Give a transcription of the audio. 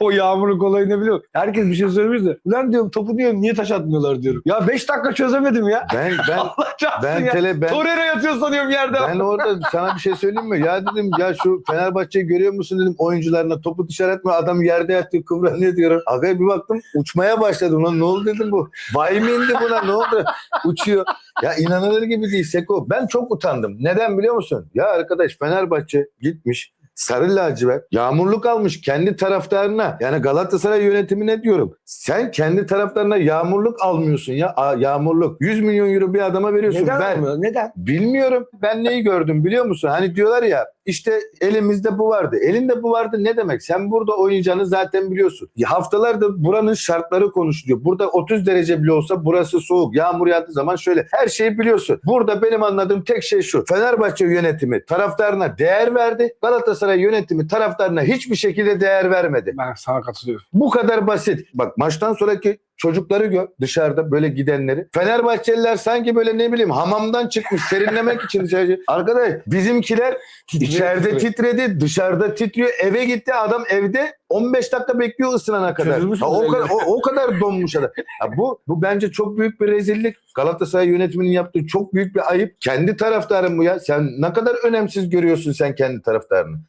O yağmurluk olayını biliyor. Herkes bir şey söylemiş de. Ulan diyorum topu diyorum niye taş atmıyorlar diyorum. Ya 5 dakika çözemedim ya. Ben ben ben ya. tele ben Torreira yatıyor sanıyorum yerde. ben orada sana bir şey söyleyeyim mi? Ya dedim ya şu Fenerbahçe'yi görüyor musun dedim oyuncularına topu dışarı atma adam yerde yatıyor kıvranıyor diyorum. Aga bir baktım uçmaya başladı. Ulan ne oldu dedim bu. Vay mı indi buna ne oldu? Uçuyor. Ya inanılır gibi değil Seko. Ben çok utandım. Neden biliyor musun? Ya arkadaş Fenerbahçe gitmiş sarı lacivert yağmurluk almış kendi taraftarına. Yani Galatasaray yönetimine diyorum. Sen kendi taraftarına yağmurluk almıyorsun ya. Aa, yağmurluk. 100 milyon euro bir adama veriyorsun. Neden Ver. olmuyor? Neden? Bilmiyorum. Ben neyi gördüm biliyor musun? Hani diyorlar ya işte elimizde bu vardı. Elinde bu vardı ne demek? Sen burada oynayacağını zaten biliyorsun. Ya haftalardır buranın şartları konuşuluyor. Burada 30 derece bile olsa burası soğuk. Yağmur yağdığı zaman şöyle. Her şeyi biliyorsun. Burada benim anladığım tek şey şu. Fenerbahçe yönetimi taraftarına değer verdi. Galatasaray yönetimi taraftarına hiçbir şekilde değer vermedi. Ben sana katılıyorum. Bu kadar basit. Bak maçtan sonraki çocukları gör dışarıda böyle gidenleri. Fenerbahçeliler sanki böyle ne bileyim hamamdan çıkmış serinlemek için dışarı. Arkadaş bizimkiler içeride titredi, dışarıda titriyor. Eve gitti adam evde 15 dakika bekliyor ısınana kadar. Ha, o, kadar o, o kadar donmuş adam. Ha, bu bu bence çok büyük bir rezillik. Galatasaray yönetiminin yaptığı çok büyük bir ayıp. Kendi taraftarın bu ya. Sen ne kadar önemsiz görüyorsun sen kendi taraftarını.